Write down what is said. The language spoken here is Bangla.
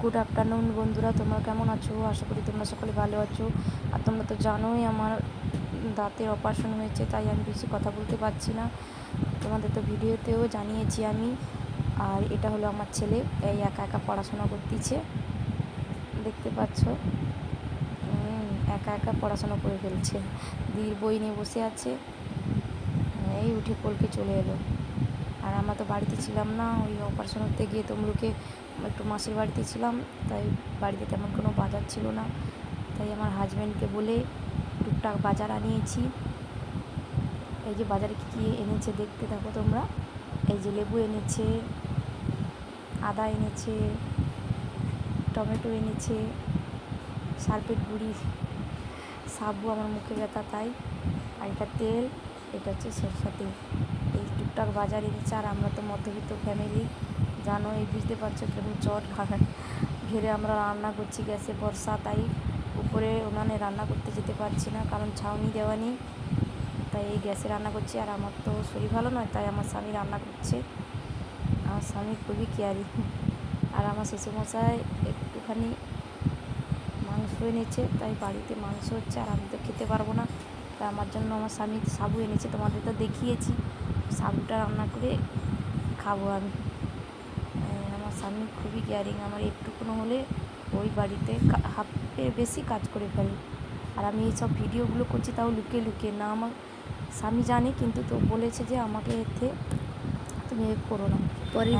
গুড আফটারনুন বন্ধুরা। তোমরা কেমন আছো? আশা করি তোমরা সকলে ভালো আছো। আর তোমরা তো জানোই আমার দাঁতের অপারেশন হয়েছে, তাই আমি বেশি কথা বলতে পারছি না। তোমাদের তো ভিডিওতেও জানিয়েছি আমি। আর এটা হলো আমার ছেলে, এই একা একা পড়াশোনা করতেছে। দেখতে পাচ্ছ? একা একা পড়াশোনা করে ফেলছে। দিদির বই নিয়ে বসে আছে। এই উঠে পলকে চলে এলো। আর আমরা তো বাড়িতে ছিলাম না, ওই অপারেশন হতে গিয়ে তমলুকে একটু মাসির বাড়িতে ছিলাম, তাই বাড়িতে তেমন কোনো বাজার ছিল না। তাই আমার হাজব্যান্ডকে বলে টুকটাক বাজার আনিয়েছি। এই যে বাজারে কী কী এনেছে দেখতে থাকো তোমরা। এই যে লেবু এনেছে, আদা এনেছে, টমেটো এনেছে সার্পেট গুঁড়ি, সাবু, আমার মুখে ব্যথা তাই। আর এটা তেল, এটা হচ্ছে সরষা তেল। টুকটাক বাজার এনেছে আর আমরা তো মধ্যবিত্ত ফ্যামিলি জানো এই বুঝতে পারছ কীরকম চট ঘা- ঘেরে আমরা রান্না করছি, গ্যাসে বর্ষা, তাই উপরে উনানে রান্না করতে যেতে পারছি না, কারণ ছাউনি দেওয়া নেই। তাই এই গ্যাসে রান্না করছি, আর আমার তো শরীর ভালো নয়, তাই আমার স্বামী রান্না করছে। আমার স্বামী খুবই কেয়ারি। আর আমার শ্বশুরমশাই একটুখানি মাংস এনেছে, তাই বাড়িতে মাংস হচ্ছে, আর আমি তো খেতে পারব না। তাই আমার জন্য আমার স্বামী সাবু এনেছে, তোমাদের তো দেখিয়েছি। সাবুটা রান্না করে খাব আমি। আমার স্বামী খুবই কেয়ারিং আমার একটুকুনো হলে ওই বাড়িতে হাফের বেশি কাজ করে ফেলে। আর আমি এইসব ভিডিওগুলো করছি তাও লুকিয়ে লুকিয়ে না আমার স্বামী জানে কিন্তু তো বলেছে যে আমাকে এতে তুমি এ করো না। পরে